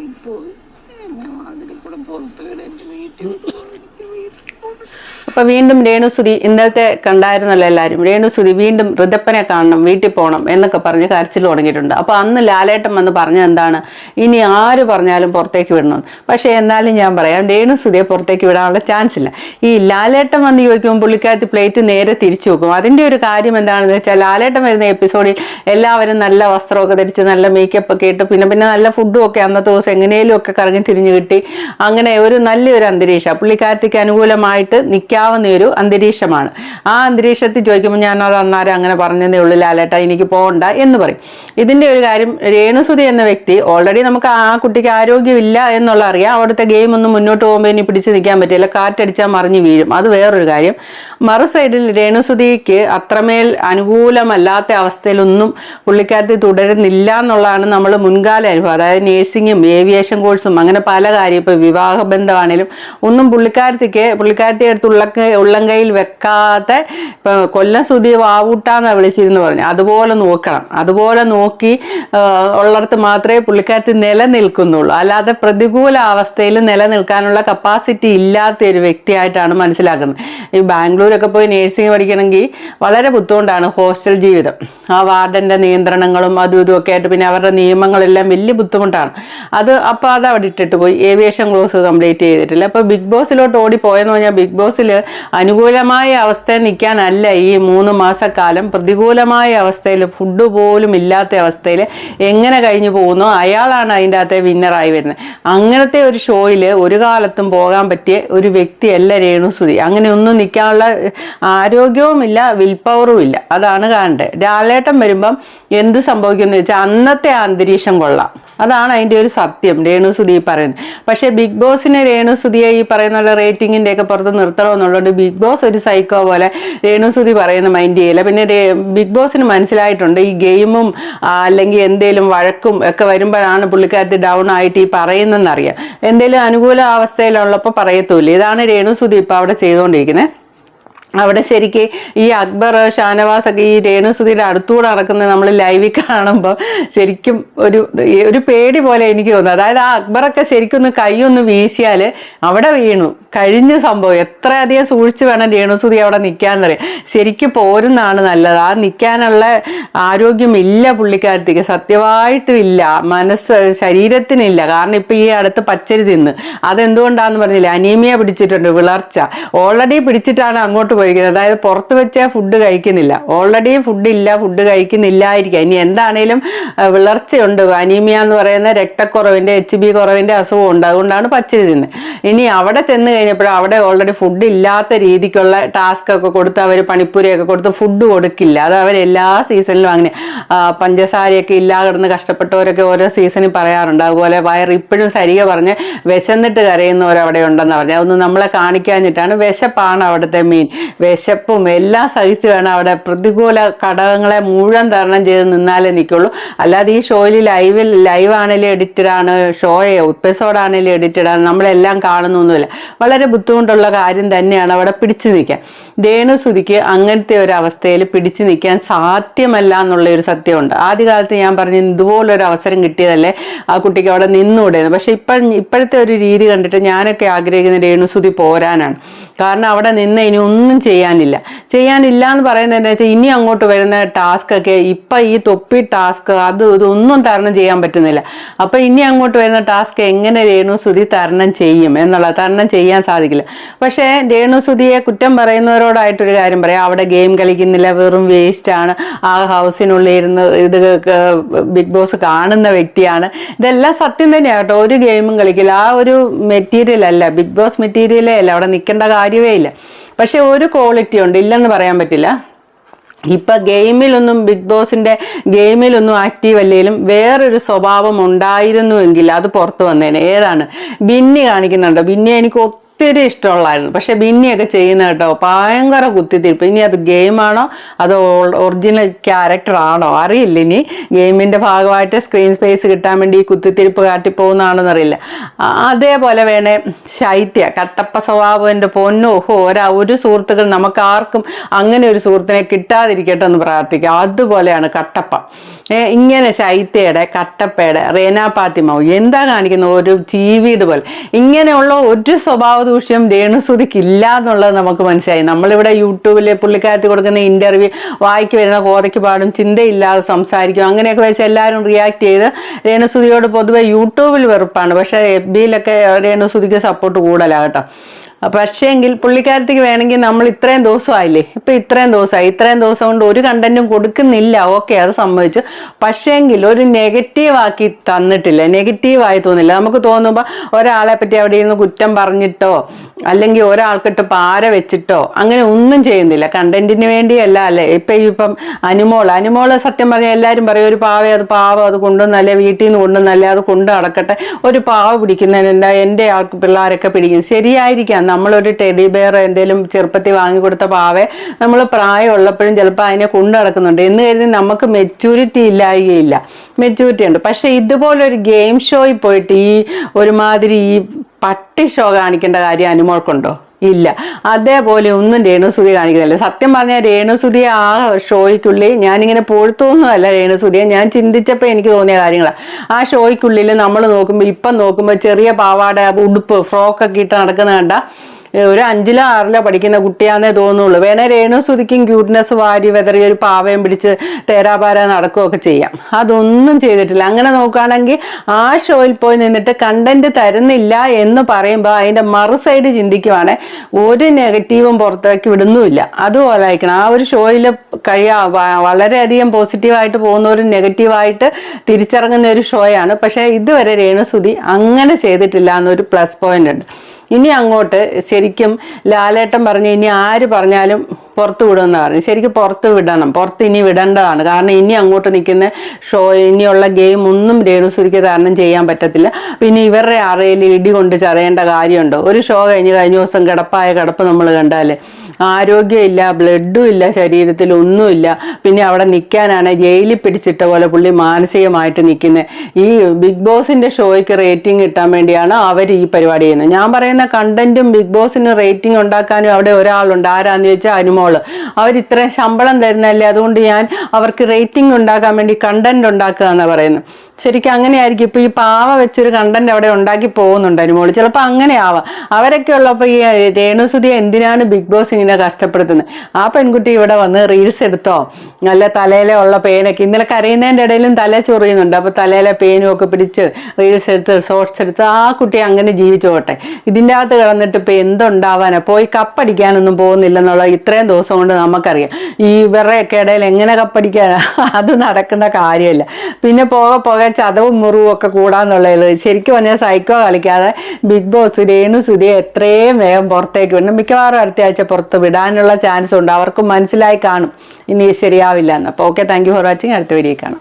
ഇപ്പോൾ എന്നെ അതിൽ പുറത്ത് അപ്പൊ വീണ്ടും രേണുസുതി ഇന്നലത്തെ കണ്ടായിരുന്നല്ലോ എല്ലാവരും രേണുസുതി വീണ്ടും ഋതപ്പനെ കാണണം വീട്ടിൽ പോകണം എന്നൊക്കെ പറഞ്ഞ് കരച്ചിൽ തുടങ്ങിയിട്ടുണ്ട്. അപ്പൊ അന്ന് ലാലേട്ടൻ വന്ന് പറഞ്ഞത് എന്താണ്? ഇനി ആര് പറഞ്ഞാലും പുറത്തേക്ക് വിടണം. പക്ഷെ എന്നാലും ഞാൻ പറയാം രേണുസുതിയെ പുറത്തേക്ക് വിടാനുള്ള ചാൻസ് ഇല്ല. ഈ ലാലേട്ടൻ വന്ന് ചോദിക്കുമ്പോൾ പുള്ളിക്കാരത്തി പ്ലേറ്റ് നേരെ തിരിച്ചു വെക്കും. അതിന്റെ ഒരു കാര്യം എന്താണെന്ന് വെച്ചാൽ ലാലേട്ടൻ വരുന്ന എപ്പിസോഡിൽ എല്ലാവരും നല്ല വസ്ത്രമൊക്കെ ധരിച്ച് നല്ല മേക്കപ്പ് ഒക്കെ ഇട്ട് പിന്നെ പിന്നെ നല്ല ഫുഡും ഒക്കെ അന്നത്തെ ദിവസം എങ്ങനെയും ഒക്കെ കറങ്ങി തിരിഞ്ഞു കിട്ടി. അങ്ങനെ ഒരു നല്ലൊരു അന്തരീക്ഷം. പുള്ളിക്കാരത്തിക്ക് അനുകൂലമായിട്ട് നിൽക്കാവുന്ന ഒരു അന്തരീക്ഷമാണ്. ആ അന്തരീക്ഷത്തിൽ ചോദിക്കുമ്പോൾ ഞാൻ അത് അന്നേരം അങ്ങനെ പറഞ്ഞതേ ഉള്ളൂ ലാലേട്ട എനിക്ക് പോകണ്ട എന്ന് പറയും. ഇതിന്റെ ഒരു കാര്യം രേണുസുതി എന്ന വ്യക്തി ഓൾറെഡി നമുക്ക് ആ കുട്ടിക്ക് ആരോഗ്യമില്ല എന്നുള്ള അറിയാം. അവിടുത്തെ ഗെയിം ഒന്നും മുന്നോട്ട് പോകുമ്പോൾ ഇനി പിടിച്ച് നിൽക്കാൻ പറ്റില്ല. കാറ്റടിച്ചാൽ മറിഞ്ഞ് വീഴും. അത് വേറൊരു കാര്യം. മറു സൈഡിൽ രേണുസുതിക്ക് അത്രമേൽ അനുകൂലമല്ലാത്ത അവസ്ഥയിലൊന്നും പുള്ളിക്കാരത്തി തുടരുന്നില്ല എന്നുള്ളതാണ് നമ്മൾ മുൻകാല അനുഭവം. അതായത് നേഴ്സിങ്ങും ഏവിയേഷൻ കോഴ്സും അങ്ങനെ പല കാര്യം ഇപ്പോൾ വിവാഹ ബന്ധമാണേലും ഒന്നും പുള്ളിക്കാരത്തിക്ക് പുള്ളിക്കാരത്തി അടുത്ത് ഉള്ള ഉള്ളംകൈയിൽ വെക്കാതെ ഇപ്പം കൊല്ലം സുതി വാവൂട്ടാന്നാ വിളിച്ചിരുന്നു പറഞ്ഞു. അതുപോലെ നോക്കണം. അതുപോലെ നോക്കി ഉള്ളിടത്ത് മാത്രമേ പുള്ളിക്കാരത്തി നിലനിൽക്കുന്നുള്ളൂ. അല്ലാതെ പ്രതികൂല അവസ്ഥയിൽ നിലനിൽക്കാനുള്ള കപ്പാസിറ്റി ഇല്ലാത്ത ഒരു വ്യക്തിയായിട്ടാണ് മനസ്സിലാക്കുന്നത്. ഈ ബാംഗ്ലൂരൊക്കെ പോയി നേഴ്സിംഗ് പഠിക്കണമെങ്കിൽ വളരെ ബുദ്ധിമുട്ടാണ് ഹോസ്റ്റൽ ജീവിതം. ആ വാർഡന്റെ നിയന്ത്രണങ്ങളും അതും ഇതും ഒക്കെ ആയിട്ട് പിന്നെ അവരുടെ നിയമങ്ങളെല്ലാം വലിയ ബുദ്ധിമുട്ടാണ്. അത് അപ്പോൾ അത് അവിടെ ഇട്ടിട്ട് പോയി. ഏവിയേഷൻ കോഴ്സ് കംപ്ലീറ്റ് ചെയ്തിട്ടില്ല. അപ്പോൾ ബിഗ് ബോസിലോട്ട് ഓടിപ്പോയെന്ന് പറഞ്ഞാൽ ബിഗ് ബോസിൽ അനുകൂലമായ അവസ്ഥയിൽ നിൽക്കാനല്ല ഈ മൂന്ന് മാസക്കാലം. പ്രതികൂലമായ അവസ്ഥയിൽ ഫുഡ് പോലും ഇല്ലാത്ത അവസ്ഥയിൽ എങ്ങനെ കഴിഞ്ഞു പോകുന്നോ? അയാളാണ് അതിന്റെ അകത്തെ വിന്നറായി വരുന്നത്. അങ്ങനത്തെ ഒരു ഷോയിൽ ഒരു കാലത്തും പോകാൻ പറ്റിയ ഒരു വ്യക്തിയല്ല രേണുസുതി. അങ്ങനെ ഒന്നും നിൽക്കാനുള്ള ആരോഗ്യവുമില്ല വിൽ പവറും ഇല്ല. അതാണ് കാണേണ്ടത്. രാലേട്ടം വരുമ്പം എന്ത് സംഭവിക്കുമെന്ന് വെച്ചാൽ അന്നത്തെ അന്തരീക്ഷം കൊള്ളാം. അതാണ് അതിന്റെ ഒരു സത്യം രേണുസുതി പറയുന്നത്. പക്ഷേ ബിഗ് ബോസിനെ രേണുസുതിയെ ഈ പറയുന്ന റേറ്റിംഗിന്റെ ഒക്കെ പുറത്ത് നിർത്തണമെന്നുള്ളത് ബിഗ് ബോസ് ഒരു സൈക്കോ പോലെ രേണുസുതി പറയുന്ന മൈൻഡ് ചെയ്യില്ല. പിന്നെ ബിഗ് ബോസിന് മനസ്സിലായിട്ടുണ്ട് ഈ ഗെയിമും അല്ലെങ്കിൽ എന്തേലും വഴക്കും ഒക്കെ വരുമ്പോഴാണ് പുള്ളിക്കാരത്തി ഡൗൺ ആയിട്ട് ഈ പറയുന്നതെന്നറിയാം. എന്തേലും അനുകൂല അവസ്ഥയിലുള്ളപ്പോൾ പറയത്തൂല്ല ഇതാണ് രേണുസുതി ഇപ്പോൾ അവിടെ ചെയ്തുകൊണ്ടിരിക്കുന്നത്. അവിടെ ശരിക്ക് ഈ അക്ബർ ഷാനവാസ് ഒക്കെ ഈ രേണുസുതിയുടെ അടുത്തൂടെ നടക്കുന്നത് നമ്മൾ ലൈവിൽ കാണുമ്പോൾ ശരിക്കും ഒരു ഒരു പേടി പോലെ എനിക്ക് തോന്നുന്നു. അതായത് ആ അക്ബറൊക്കെ ശരിക്കും ഒന്ന് കൈ ഒന്ന് വീശിയാൽ അവിടെ വീണു. കഴിഞ്ഞ സംഭവം എത്രയധികം സൂക്ഷിച്ച് വേണം രേണുസുതി അവിടെ നിൽക്കാന്നറിയാം ശരിക്കും പോരുന്നാണ് നല്ലത്. ആ നിൽക്കാനുള്ള ആരോഗ്യമില്ല പുള്ളിക്കാരത്തേക്ക്. സത്യമായിട്ടും ഇല്ല. മനസ്സ് ശരീരത്തിനില്ല. കാരണം ഇപ്പം ഈ അടുത്ത് പച്ചരി തിന്ന്. അതെന്തുകൊണ്ടാണെന്ന് പറഞ്ഞില്ല? അനീമിയ പിടിച്ചിട്ടുണ്ട് വിളർച്ച. ഓൾറെഡി പിടിച്ചിട്ടാണ് അങ്ങോട്ട് പോയിരിക്കുന്നത്. അതായത് പുറത്ത് വെച്ച ഫുഡ് കഴിക്കുന്നില്ല. ഓൾറെഡി ഫുഡ് ഇല്ല ഫുഡ് കഴിക്കുന്നില്ലായിരിക്കാം. ഇനി എന്താണേലും വിളർച്ചയുണ്ട്. അനീമിയ എന്ന് പറയുന്ന രക്തക്കുറവിന്റെ എച്ച് ബി കുറവിന്റെ അസുഖം ഉണ്ട്. അതുകൊണ്ടാണ് പച്ചരി തിന്ന് ഇനി അവിടെ ചെന്ന് കഴിഞ്ഞപ്പോൾ അവിടെ ഓൾറെഡി ഫുഡ് ഇല്ലാത്ത രീതിക്കുള്ള ടാസ്ക് ഒക്കെ കൊടുത്ത് അവർ പണിപ്പുരയൊക്കെ കൊടുത്ത് ഫുഡ് കൊടുക്കില്ല. അത് അവർ എല്ലാ സീസണിലും അങ്ങനെ പഞ്ചസാരയൊക്കെ ഇല്ലാ കിടന്ന് കഷ്ടപ്പെട്ടവരൊക്കെ ഓരോ സീസണിൽ പറയാറുണ്ട്. അതുപോലെ വയർ ഇപ്പോഴും സരിക പറഞ്ഞ് വിശന്നിട്ട് കരയുന്നവരവിടെ ഉണ്ടെന്ന് പറഞ്ഞു അതൊന്നും നമ്മളെ കാണിക്കാഞ്ഞിട്ടാണ്. വിശപ്പാണ് അവിടുത്തെ മീൻ വിശപ്പും എല്ലാം സഹിച്ച് വേണം അവിടെ പ്രതികൂല ഘടകങ്ങളെ മുഴുവൻ തരണം ചെയ്ത് നിന്നാലേ നിൽക്കുള്ളൂ. അല്ലാതെ ഈ ഷോയിൽ ലൈവിൽ ലൈവ് ആണെങ്കിലും എഡിറ്റഡ് ആണ് ഷോയെ എപ്പിസോഡ് ആണെങ്കിലും എഡിറ്റഡ് ആണ് നമ്മളെല്ലാം കാണുന്നൊന്നുമില്ല. വളരെ ബുദ്ധിമുട്ടുള്ള കാര്യം തന്നെയാണ് അവിടെ പിടിച്ചു നിൽക്കാൻ. രേണുസുതിക്ക് അങ്ങനത്തെ ഒരു അവസ്ഥയിൽ പിടിച്ചു നിൽക്കാൻ സാധ്യമല്ല എന്നുള്ള ഒരു സത്യമുണ്ട്. ആദ്യകാലത്ത് ഞാൻ പറഞ്ഞു ഇതുപോലൊരു അവസരം കിട്ടിയതല്ലേ ആ കുട്ടിക്ക് അവിടെ നിന്നുകൂടെയെന്ന് പക്ഷെ ഇപ്പം ഇപ്പോഴത്തെ ഒരു രീതി കണ്ടിട്ട് ഞാനൊക്കെ ആഗ്രഹിക്കുന്ന രേണുസുതി പോരാനാണ്. കാരണം അവിടെ നിന്ന് ഇനി ഒന്നും ചെയ്യാനില്ല. ചെയ്യാനില്ല എന്ന് പറയുന്നത് എന്താ വെച്ചാൽ ഇനി അങ്ങോട്ട് വരുന്ന ടാസ്ക് ഒക്കെ ഇപ്പൊ ഈ തൊപ്പി ടാസ്ക് അത് ഇതൊന്നും തരണം ചെയ്യാൻ പറ്റുന്നില്ല. അപ്പൊ ഇനി അങ്ങോട്ട് വരുന്ന ടാസ്ക് എങ്ങനെ രേണുസുതി തരണം ചെയ്യും എന്നുള്ള തരണം ചെയ്യാൻ സാധിക്കില്ല. പക്ഷേ രേണുസുതിയെ കുറ്റം പറയുന്നവരോടായിട്ടൊരു കാര്യം പറയാം. അവിടെ ഗെയിം കളിക്കുന്നില്ല വെറും വേസ്റ്റ് ആണ് ആ ഹൗസിനുള്ളിൽ ഇരുന്ന് ഇത് ബിഗ് ബോസ് കാണുന്ന വ്യക്തിയാണ്. ഇതെല്ലാം സത്യം തന്നെയാണ് കേട്ടോ. ഒരു ഗെയിമും കളിക്കില്ല. ആ ഒരു മെറ്റീരിയൽ അല്ല ബിഗ് ബോസ് മെറ്റീരിയലേ അല്ല. അവിടെ നിൽക്കേണ്ട കാര്യമേ ഇല്ല. പക്ഷെ ഒരു ക്വാളിറ്റി ഉണ്ട് ഇല്ലെന്ന് പറയാൻ പറ്റില്ല. ഇപ്പം ഗെയിമിലൊന്നും ബിഗ് ബോസിന്റെ ഗെയിമിലൊന്നും ആക്റ്റീവ് അല്ലെങ്കിലും വേറൊരു സ്വഭാവം ഉണ്ടായിരുന്നുവെങ്കിൽ അത് പുറത്തു വന്നേനെ. ഏതാണ്? ബിന്നി കാണിക്കുന്നുണ്ടോ. ബിന്നി എനിക്ക് ഒത്തിരി ഇഷ്ടമുള്ളായിരുന്നു. പക്ഷെ ബിന്നിയൊക്കെ ചെയ്യുന്ന കേട്ടോ ഭയങ്കര കുത്തിത്തിരിപ്പ്. ഇനി അത് ഗെയിമാണോ അതോ ഒറിജിനൽ ക്യാരക്ടർ ആണോ? അറിയില്ല ഇനി. ഗെയിമിന്റെ ഭാഗമായിട്ട് സ്ക്രീൻ സ്പേസ് കിട്ടാൻ വേണ്ടി ഈ കുത്തിത്തിരിപ്പ് കാട്ടിപ്പോകുന്നതാണെന്ന് അറിയില്ല അതേപോലെ വേണേ ശൈത്യ കട്ടപ്പ സ്വഭാവം എന്റെ പൊന്നോ. ഓഹോ ഒരാ ഒരു സുഹൃത്തുക്കൾ നമുക്ക് ആർക്കും അങ്ങനെ ഒരു സുഹൃത്തിനെ കിട്ടാതിരിക്കട്ടെ എന്ന് പ്രാർത്ഥിക്കാം. അതുപോലെയാണ് കട്ടപ്പ. ഇങ്ങനെ ശൈത്യയുടെ കട്ടപ്പയുടെ റേന പാത്തിമാവ് എന്താ കാണിക്കുന്ന ഒരു ചീവീട് പോലെ. ഇങ്ങനെയുള്ള ഒരു സ്വഭാവ ദൂഷ്യം രേണുസുതിക്ക് ഇല്ല എന്നുള്ളത് നമുക്ക് മനസ്സിലായി. നമ്മളിവിടെ യൂട്യൂബിൽ പുള്ളിക്കാരത്തി കൊടുക്കുന്ന ഇന്റർവ്യൂ വായിക്ക് വരുന്ന കോതയ്ക്ക് പാടും ചിന്തയില്ലാതെ സംസാരിക്കും അങ്ങനെയൊക്കെ വെച്ച് എല്ലാവരും റിയാക്ട് ചെയ്ത് രേണുസുതിയോട് പൊതുവെ യൂട്യൂബിൽ വെറുപ്പാണ്. പക്ഷേ എഫ് ബിയിലൊക്കെ രേണുസുതിക്ക് സപ്പോർട്ട് കൂടുതലാണ് കേട്ടോ. പക്ഷേങ്കിൽ പുള്ളിക്കാരത്തേക്ക് വേണമെങ്കിൽ നമ്മൾ ഇത്രയും ദിവസമായില്ലേ? ഇപ്പൊ ഇത്രയും ദിവസമായി. ഇത്രയും ദിവസം കൊണ്ട് ഒരു കണ്ടന്റും കൊടുക്കുന്നില്ല. ഓക്കെ അത് സമ്മതിച്ചു. പക്ഷേങ്കിൽ ഒരു നെഗറ്റീവ് ആക്കി തന്നിട്ടില്ല? നെഗറ്റീവായി തോന്നില്ല. നമുക്ക് തോന്നുമ്പോൾ ഒരാളെ പറ്റി അവിടെ ഇരുന്ന് കുറ്റം പറഞ്ഞിട്ടോ അല്ലെങ്കിൽ ഒരാൾക്കിട്ട് പാര വെച്ചിട്ടോ അങ്ങനെ ഒന്നും ചെയ്യുന്നില്ല. കണ്ടന്റിന് വേണ്ടിയല്ല അല്ലേ? ഇപ്പൊ ഇപ്പം അനുമോൾ അനുമോൾ സത്യം പറഞ്ഞാൽ എല്ലാവരും പറയും ഒരു പാവ അത് പാവം അത് കൊണ്ടുവന്നല്ലേ വീട്ടിൽ നിന്ന് കൊണ്ടുവന്നല്ലേ അത് കൊണ്ടു നടക്കട്ടെ. ഒരു പാവ പിടിക്കുന്നതിന് എന്താ എന്റെ ആൾക്ക് പിള്ളേരൊക്കെ പിടിക്കും? ശരിയായിരിക്കാം. നമ്മളൊരു ടെഡി ബെയർ എന്തെങ്കിലും ചെറുപ്പത്തിൽ വാങ്ങിക്കൊടുത്ത പാവെ നമ്മൾ പ്രായമുള്ളപ്പോഴും ചിലപ്പോൾ അതിനെ കൊണ്ടു നടക്കുന്നുണ്ട്. എന്ന് കരുതി നമുക്ക് മെച്യൂരിറ്റി ഇല്ലായികയില്ല. മെച്യൂരിറ്റി ഉണ്ട്. പക്ഷേ ഇതുപോലൊരു ഗെയിം ഷോയിൽ പോയിട്ട് ഈ ഒരുമാതിരി ഈ പട്ടി ഷോ കാണിക്കേണ്ട കാര്യം അനുമോൾക്കുണ്ടോ? ഇല്ല. അതേപോലെ ഒന്നും രേണുസുതി കാണിക്കുന്നില്ല. സത്യം പറഞ്ഞാൽ രേണുസുതി ആ ഷോയ്ക്കുള്ളിൽ ഞാനിങ്ങനെ പൊഴുത്തൊന്നുമല്ല രേണുസുതിയെ ഞാൻ ചിന്തിച്ചപ്പോൾ എനിക്ക് തോന്നിയ കാര്യങ്ങളാണ് ആ ഷോയ്ക്കുള്ളിൽ നമ്മൾ നോക്കുമ്പോൾ ഇപ്പം നോക്കുമ്പോൾ ചെറിയ പാവാട ഉടുപ്പ് ഫ്രോക്കൊക്കെ ഇട്ട് നടക്കുന്ന കണ്ട ഒരു അഞ്ചിലോ ആറിലോ പഠിക്കുന്ന കുട്ടിയാന്നേ തോന്നുള്ളൂ. വേണേ രേണു സുതിക്കും ക്യൂട്ട്നെസ് വാരി വെതറി ഒരു പാവയും പിടിച്ച് തേരാപാര നടക്കുകയൊക്കെ ചെയ്യാം. അതൊന്നും ചെയ്തിട്ടില്ല. അങ്ങനെ നോക്കുകയാണെങ്കിൽ ആ ഷോയിൽ പോയി നിന്നിട്ട് കണ്ടന്റ് തരുന്നില്ല എന്ന് പറയുമ്പോൾ അതിന്റെ മറു സൈഡ് ചിന്തിക്കുവാണെ ഒരു നെഗറ്റീവും പുറത്തേക്ക് വിടുന്നുമില്ല. അതുപോലെ ആയിരിക്കണം. ആ ഒരു ഷോയിൽ കഴിയാ വളരെയധികം പോസിറ്റീവായിട്ട് പോകുന്ന ഒരു നെഗറ്റീവായിട്ട് തിരിച്ചറങ്ങുന്ന ഒരു ഷോയാണ്. പക്ഷേ ഇതുവരെ രേണുസുതി അങ്ങനെ ചെയ്തിട്ടില്ല എന്നൊരു പ്ലസ് പോയിന്റ് ഉണ്ട്. ഇനി അങ്ങോട്ട് ശരിക്കും ലാലേട്ടൻ പറഞ്ഞു ഇനി ആര് പറഞ്ഞാലും പുറത്ത് വിടുമെന്ന് പറഞ്ഞു. ശരിക്കും പുറത്ത് വിടണം പുറത്ത് ഇനി വിടേണ്ടതാണ്. കാരണം ഇനി അങ്ങോട്ട് നിൽക്കുന്ന ഷോ ഇനിയുള്ള ഗെയിം ഒന്നും രേണുസുരിക്ക് തരണം ചെയ്യാൻ പറ്റത്തില്ല. പിന്നെ ഇവരുടെ അറയിൽ ഇടി കൊണ്ട് ചതയേണ്ട കാര്യമുണ്ടോ. ഒരു ഷോ കഴിഞ്ഞ് കഴിഞ്ഞ ദിവസം കിടപ്പായ കിടപ്പ് നമ്മൾ കണ്ടാലേ. ആരോഗ്യമില്ല ബ്ലഡും ഇല്ല ശരീരത്തിൽ ഒന്നുമില്ല പിന്നെ അവിടെ നിൽക്കാനാണ് ജയിലിൽ പിടിച്ചിട്ട പോലെ പുള്ളി മാനസികമായിട്ട് നിൽക്കുന്നത് ഈ ബിഗ് ബോസിന്റെ ഷോയ്ക്ക് റേറ്റിംഗ് കിട്ടാൻ വേണ്ടിയാണ് അവർ ഈ പരിപാടി ചെയ്യുന്നത്. ഞാൻ പറയുന്ന കണ്ടന്റും ബിഗ് ബോസിന് റേറ്റിംഗ് ഉണ്ടാക്കാനും അവിടെ ഒരാളുണ്ട്. ആരാന്ന് ചോദിച്ചാൽ അനുമോൾ. അവർ ഇത്രയും ശമ്പളം തരുന്നല്ലേ അതുകൊണ്ട് ഞാൻ അവർക്ക് റേറ്റിംഗ് ഉണ്ടാക്കാൻ വേണ്ടി കണ്ടന്റ് ഉണ്ടാക്കുക എന്നാണ് പറയുന്നത് ശരിക്കും അങ്ങനെയായിരിക്കും. ഇപ്പൊ ഈ പാവ വെച്ചൊരു കണ്ടന്റ് അവിടെ ഉണ്ടാക്കി പോകുന്നുണ്ട് അനുമോൾ. ചിലപ്പോൾ അങ്ങനെ ആവാം. അവരൊക്കെ ഉള്ളപ്പോൾ ഈ രേണുസുതി എന്തിനാണ് ബിഗ് ബോസ് ഇങ്ങനെ കഷ്ടപ്പെടുത്തുന്നത്. ആ പെൺകുട്ടി ഇവിടെ വന്ന് റീൽസ് എടുത്തോ? നല്ല തലയിലെ ഉള്ള പേനൊക്കെ ഇന്നലെ കരയുന്നതിന്റെ ഇടയിലും തല ചൊറിയുന്നുണ്ട്. അപ്പോൾ തലയിലെ പേനും ഒക്കെ പിടിച്ച് റീൽസ് എടുത്ത് ഷോർട്സ് എടുത്ത് ആ കുട്ടി അങ്ങനെ ജീവിച്ചു പോട്ടെ. ഇതിന്റെ അകത്ത് കിടന്നിട്ട് ഇപ്പോൾ എന്തുണ്ടാവാനാ? പോയി കപ്പടിക്കാനൊന്നും പോകുന്നില്ലെന്നുള്ള ഇത്രയും ദിവസം കൊണ്ട് നമുക്കറിയാം. ഈ ഇവരുടെയൊക്കെ ഇടയിൽ എങ്ങനെ കപ്പടിക്കാനാ? അത് നടക്കുന്ന കാര്യമല്ല. പിന്നെ പോകെ പോകെ ചതവും മുറിവും ഒക്കെ കൂടാന്നുള്ളത് ശരിക്കും പറഞ്ഞാൽ സൈക്കോ കളിക്കാതെ ബിഗ് ബോസ് രേണു സുധിയെ എത്രയും വേഗം പുറത്തേക്ക് വിടണം. മിക്കവാറും അടുത്ത ആഴ്ച പുറത്ത് വിടാനുള്ള ചാൻസ് ഉണ്ട്. അവർക്കും മനസ്സിലായി കാണും. ഇനി ശരിയാവില്ല എന്ന്. അപ്പോൾ okay thank you for watching അടുത്ത വീഡിയോ കാണാം.